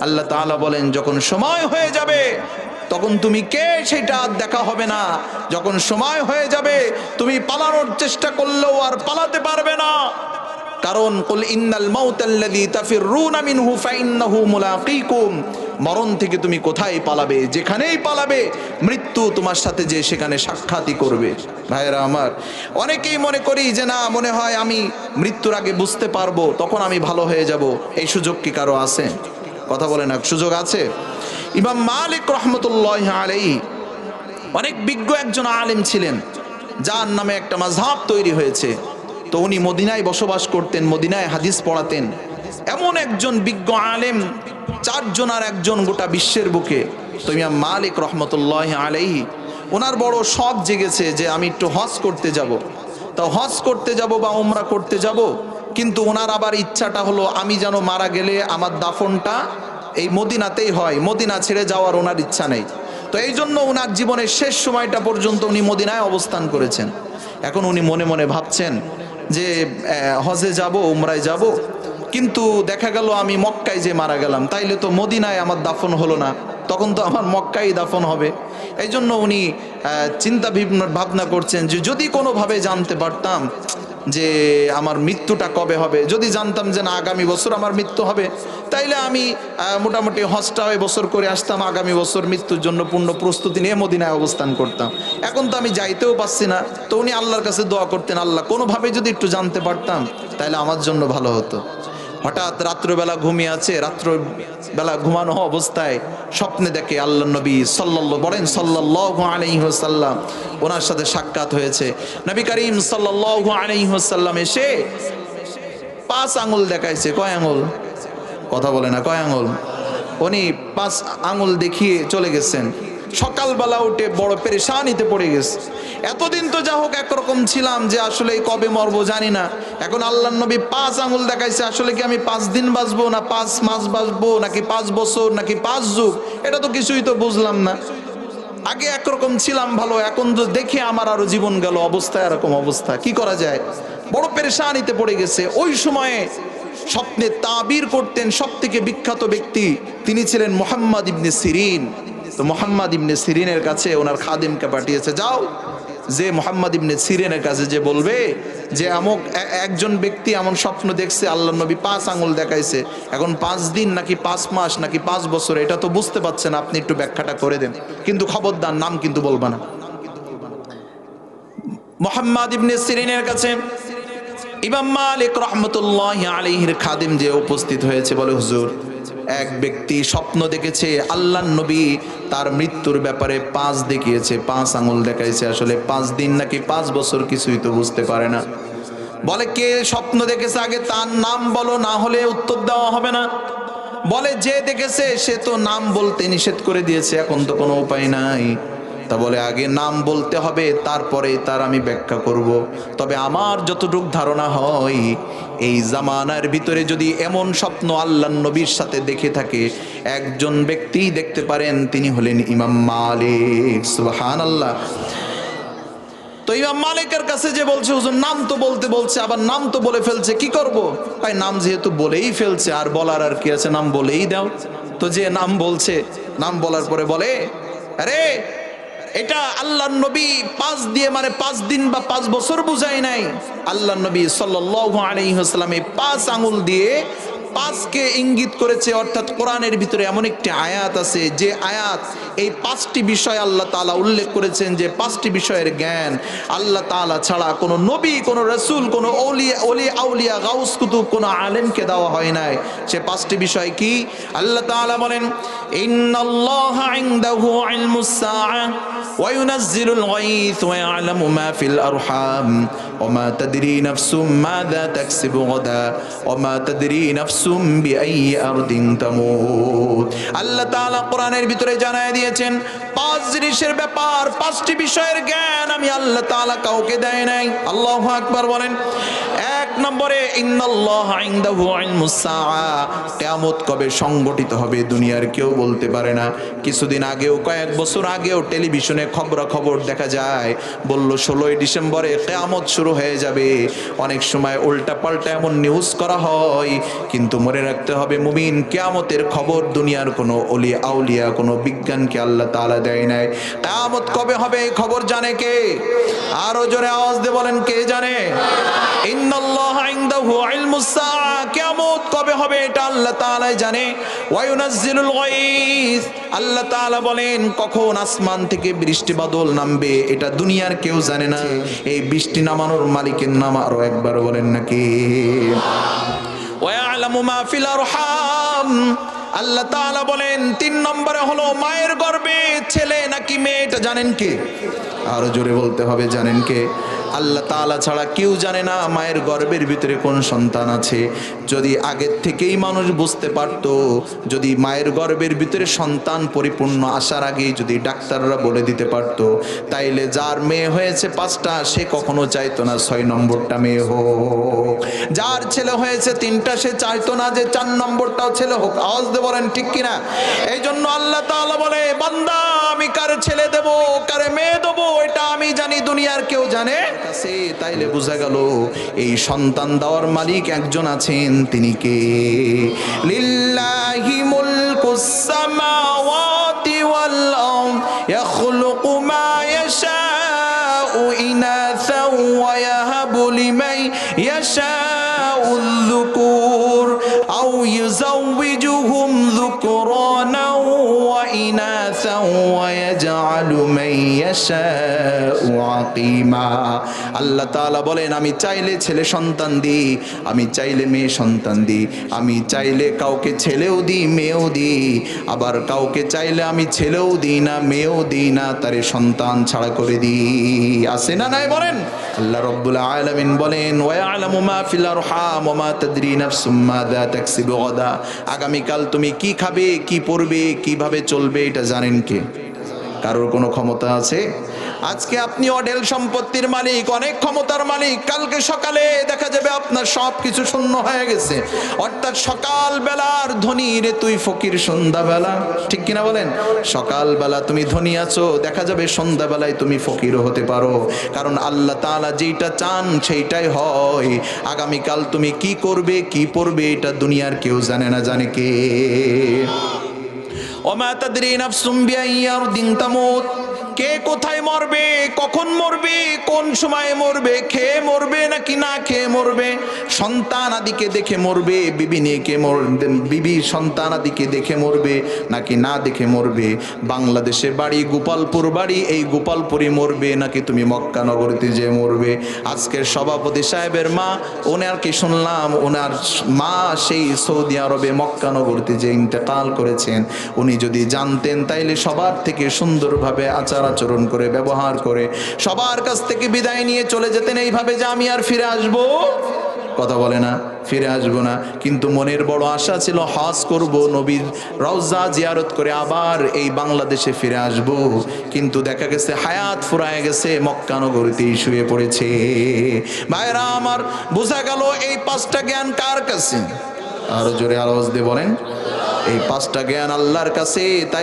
আল্লাহ তাআলা বলেন, যখন সময় হয়ে যাবে, তখন তুমি কে সেটা দেখা হবে না। যখন সময় হয়ে যাবে, তুমি পালানোর চেষ্টা করলেও আর পালাতে পারবে না। কারণ, কুল ইন্নাল মাউতাল্লাযী তাফিররুনা মিনহু ফাইন্নাহু মুলাকীকুম। মরণ থেকে তুমি কোথায় পালাবে? যেখানেই পালাবে, মৃত্যু তোমার সাথে যে সেখানে সাক্ষাৎই করবে। ভাইরা আমার, অনেকেই মনে করি যে, না, মনে হয় আমি মৃত্যুর আগে বুঝতে পারব, তখন আমি ভালো হয়ে যাব। এই সুযোগ কি কারও আছে? কথা বলে না সুযোগ আছে? ইমাম মালিক রহমতুল্লাহ আলাই অনেক বিজ্ঞ একজন আলেম ছিলেন, যার নামে একটা মাঝহাব তৈরি হয়েছে। তো উনি মদিনায় বসবাস করতেন, মদিনায় হাদিস পড়াতেন। এমন একজন বিজ্ঞ আলেম, চারজন আর একজন গোটা বিশ্বের বুকে। তো ইমাম মালিক রহমতুল্লাহ আলাইহি, ওনার বড় শখ জেগেছে যে আমি একটু হজ করতে যাব। তো হজ করতে যাব বা উমরা করতে যাব, কিন্তু ওনার আবার ইচ্ছাটা হলো, আমি যেন মারা গেলে আমার দাফনটা এই মদিনাতেই হয়, মদিনা ছেড়ে যাওয়ার ওনার ইচ্ছা নেই। তো এই জন্য ওনার জীবনের শেষ সময়টা পর্যন্ত উনি মদিনায় অবস্থান করেছেন। এখন উনি মনে মনে ভাবছেন যে হজে যাব, উমরায় যাব, কিন্তু দেখা গেল আমি মক্কায় যে মারা গেলাম, তাইলে তো মদিনায় আমার দাফন হলো না, তখন তো আমার মক্কাই দাফন হবে। এই জন্য উনি চিন্তা ভাবনা করছেন যে যদি কোনোভাবে জানতে পারতাম যে আমার মৃত্যুটা কবে হবে? যদি জানতাম যে না, আগামী বছর আমার মৃত্যু হবে, তাইলে আমি মোটামুটি হজটা ওই বছর করে আসতাম, আগামী বছর মৃত্যুর জন্য পূর্ণ প্রস্তুতি নিয়ে মদিনায় অবস্থান করতাম। এখন তো আমি যাইতেও পারছি না, তো উনি আল্লাহর কাছে দোয়া করতেন, আল্লাহ কোনোভাবে যদি একটু জানতে পারতাম তাহলে আমার জন্য ভালো হতো। হঠাৎ রাত্রবেলা ঘুমিয়ে আছে রাত্র বেলা ঘুমানো অবস্থায় স্বপ্নে দেখে আল্লাহ নবী সাল্লাল্লাহু, বলেন সাল্লাল্লাহু আলাইহি ওয়াসাল্লাম, ওনার সাথে সাক্ষাৎ হয়েছে। নবী করিম সাল্লাল্লাহু আলাইহি ওয়াসাল্লাম এসে পাঁচ আঙুল দেখাইছে। কয় আঙুল? কথা বলে না, কয় আঙুল? উনি পাঁচ আঙুল দেখিয়ে চলে গেছেন। সকালবেলা উঠে বড় পেরেশানিতে পড়ে গেছে। এতদিন তো যা হোক একরকম ছিলাম যে আসলে কবে মরবো জানি না। এখন আল্লাহ নবী পাঁচ আঙুল দেখাইছে, আসলে কি আমি পাঁচ দিন বাঁচবো না পাঁচ মাস বাঁচবো, নাকি পাঁচ বছর, নাকি পাঁচ যুগ? এটা তো কিছুই তো বুঝলাম না। আগে একরকম ছিলাম ভালো, এখন তো দেখে আমার আরও জীবন গেল, অবস্থা এরকম অবস্থা, কি করা যায়? বড় পেরেশানিতে পড়ে গেছে। ওই সময়ে স্বপ্নে তাবির করতেন সব থেকে বিখ্যাত ব্যক্তি, তিনি ছিলেন মোহাম্মদ ইবনে সিরিন। তো মোহাম্মদ ইবনে সিরিনের কাছে ওনার খাদিমকে পাঠিয়েছে, যাও। যে মোহাম্মদ ইবনে সিরিনের কাছে যে বলবে যে, আমক একজন ব্যক্তি এমন স্বপ্ন দেখছে আল্লাহ নবী পাঁচ আঙুল দেখাইছে। এখন পাঁচ দিন নাকি পাঁচ মাস নাকি পাঁচ বছর, এটা তো বুঝতে পারছেন, আপনি একটু ব্যাখ্যাটা করে দেন। কিন্তু খবরদার নাম কিন্তু বলবা না। মোহাম্মদ ইবনে সিরিনের কাছে ইমাম মালিক রহমতুল্লাহ আলিহির খাদিম যে উপস্থিত হয়েছে বলে, হুজুর এক ব্যক্তি স্বপ্ন দেখেছে আল্লাহ নবী তার মৃত্যুর ব্যাপারে পাঁচ দেখিয়েছে, পাঁচ আঙুল দেখাইছে। আসলে পাঁচ দিন নাকি পাঁচ বছর কিছুই তো বুঝতে পারে না। বলে, কে স্বপ্ন দেখেছে আগে তার নাম বলো, না হলে উত্তর দেওয়া হবে না। বলে, যে দেখেছে সে তো নাম বলতে নিষেধ করে দিয়েছে, এখন তো কোনো উপায় নাই। তা বলে, আগে নাম বলতে হবে, তারপরে তার আমি ব্যাখ্যা করব। তবে আমার যতটুক ধারণা হয়, এই জামানার ভিতরে যদি এমন স্বপ্ন আল্লাহ নবীর সাথে দেখে থাকে, একজন ব্যক্তি দেখতে পারেন, তিনি হলেন ইমাম মালিক। সুবহান আল্লাহ তো ইমাম মালিকের কাছে যে বলছে, হুজুর, নাম তো বলতে বলছে, আবার নাম তো বলে ফেলছে, কি করব? তাই নাম যেহেতু বলেই ফেলছে, আর বলার আর কি আছে? নাম বলেই দাও। তো যে নাম বলছে, নাম বলার পরে বলে, আরে এটা আল্লাহ নবী পাঁচ দিয়ে মানে পাঁচ দিন বা পাঁচ বছর বুঝাই নাই। আল্লাহ নবী আলাইহি পাঁচ আঙুল দিয়ে পাঁচকে ইঙ্গিত করেছে, অর্থাৎ কোরআনের ভিতরে এমন একটি আয়াত আছে, যে আয়াত, এই পাঁচটি বিষয় আল্লাহ তাআলা উল্লেখ করেছেন যে পাঁচটি বিষয়ের জ্ঞান। আল্লাহ তাআলা ছাড়া কোনো নবী, কোনো রসুল, কোনো অলিয়া অলি আউলিয়া, গাউস কুতুব, কোনো আলেমকে দেওয়া হয় নাই। সে পাঁচটি বিষয় কি? আল্লাহ তাআলা বলেন ইনদাহু ইলমুস সাআ وينزل الغيث ويعلم ما في الأرحام وما تدري نفس ماذا تكسب غدا وما تدري نفس بأي أرض تموت আল্লাহ তাআলা কোরআনের ভিতরে জানায় দিয়েছেন পাঁচ জিনিসের ব্যাপার পাঁচটি বিষয়ের জ্ঞান আমি আল্লাহ তাআলা কাউকে দেয় নাই আল্লাহু আকবার বলেন এক নম্বরে কিয়ামত কবে সংগঠিত হবে দুনিয়ার কেউ বলতে পারে না। কিছুদিন আগেও, কয়েক বছর আগেও টেলিভিশনে খবরাখবর দেখা যায়। বলল, ষোলোই ডিসেম্বরে কেয়ামত শুরু হয়ে যাবে। অনেক সময় উল্টা পাল্টা এমন নিউজ করা হয়। কিন্তু মনে রাখতে হবে, মুমিন কেয়ামতের খবর দুনিয়ার কোনো অলি আউলিয়া, কোনো বিজ্ঞানকে আল্লাহ তাআলা দেয় নাই। কেয়ামত কবে হবে এই খবর জানে কে? আরও জোরে আওয়াজ দিয়ে বলেন, কে জানে? ইন্নাল্লাহ কবে হবে এটা জানে। বলেন, কখন আসমান থেকে বৃষ্টি বাদল নামবে এটা দুনিয়ার কেউ জানে না। এই বৃষ্টি নামানোর মালিকের নাম একবার বলেন বলেন, তিন নম্বরে হলো মায়ের গর্ভে ছেলে নাকি মেয়ে, এটা জানেন কে? আরও জোরে বলতে হবে, জানেন কে? আল্লাহ তাআলা ছাড়া কেউ জানে না মায়ের গর্ভের ভিতরে কোন সন্তান আছে। যদি আগের থেকেই মানুষ বুঝতে পারতো, যদি মায়ের গর্ভের ভিতরে সন্তান পরিপূর্ণ আসার আগেই যদি ডাক্তাররা বলে দিতে পারতো, তাইলে যার মেয়ে হয়েছে পাঁচটা, সে কখনো চাইতো না ছয় নম্বরটা মেয়ে হোক। যার ছেলে হয়েছে তিনটা, সে চাইতো না যে চার নম্বরটাও ছেলে হোক। আওয়াজ দিয়ে বলেন, ঠিক কিনা? এই জন্য আল্লাহ তাআলা বলে, বান্দা, আমি কার ছেলে দেব, কারে মেয়ে দেবো, এটা আমি জানি, দুনিয়ার কেউ জানে আছে, তাইলে বোঝা গেল এই সন্তান দেওয়ার মালিক একজন আছেন, তিনি কে? লিল্লাহি মুলকুস সামাওয়াতি ওয়াল আরদ, ইয়াখলুকু মা ইয়াশাউ ইনাসা ওয়া ইয়াহাবু লিমান ইয়াশাউ যুকুর, আও ইউজাউজুহুম যুকরানা وإناثا ويجعل من يشاء عقيما আল্লাহ তাআলা বলেন আমি চাইলে ছেলে সন্তান দিই আমি চাইলে মেয়ে সন্তান দিই আমি চাইলে কাউকে ছেলেও দিই মেয়েও দিই আবার কাউকে চাইলে আমি ছেলেও দিই না মেয়েও দিই না তারে সন্তান ছাড়া করে দিই আছে না নাই বলেন আল্লাহ রব্বুল আলামিন বলেন ওয়ায়ালামু মা ফিল তুমি কি খাবে, কি পরবে, কীভাবে চলবে, এটা জানেন কে? কারোর কোনো ক্ষমতা আছে? আজকে আপনি অডেল সম্পত্তির মালিক, অনেক ক্ষমতার মালিক। কালকে সকালে দেখা যাবে আপনার সব কিছু শূন্য হয়ে গেছে। অর্থাৎ সকাল বেলার ধনী রে তুই ফকির, সন্ধ্যাবেলা। ঠিক কিনা বলেন? সকালবেলা তুমি ধনী আছো, দেখা যাবে সন্ধ্যাবেলায় তুমি ফকিরও হতে পারো। কারণ আল্লাহ তাআলা যেইটা চান সেইটাই হয়। আগামীকাল তুমি কি করবে, কি পড়বে, এটা দুনিয়ার কেউ জানে না, জানে কে। ওমা তাদরি নাফসুম বিআইয়ি দিন তামুত। কে কোথায় মরবে? কখন মরবে? কোন সময়ে মরবে? খেয়ে মরবে নাকি না খেয়ে মরবে? সন্তান আদিকে দেখে মরবে। বিবি নিয়ে মর, বিবি সন্তান আদিকে দেখে মরবে নাকি না দেখে মরবে? বাংলাদেশে বাড়ি, গোপালপুর বাড়ি, এই গোপালপুরে মরবে নাকি তুমি মক্কা নগরীতে যে মরবে? আজকের সভাপতি সাহেবের মা, ওনার কি শুনলাম? ওনার মা সেই সৌদি আরবে মক্কা নগরীতে যে ইন্তেকাল করেছেন, উনি যদি জানতেন তাইলে সবার থেকে সুন্দরভাবে আচার আচরণ করে, ব্যবহার করে, সবার কাছ থেকে বিদায় নিয়ে চলে যেতেন। এইভাবে যে আমি আর ফিরে আসব? কথা বলে না, ফিরে আসব না। কিন্তু মনের বড় আশা ছিল, হজ করব, নবীর রওজা জিয়ারত করে আবার এই বাংলাদেশে ফিরে আসব। কিন্তু দেখা গেছে, হায়াত ফুরায় গেছে মক্কানগরীতেই শুয়ে পড়েছে। ভাইরা আমার, বোঝা গেল এই পাঁচটা জ্ঞান কার কাছে? আরও জোরে দিয়ে বলেন, এই পাঁচটা জ্ঞান আল্লাহর কাছে, তাই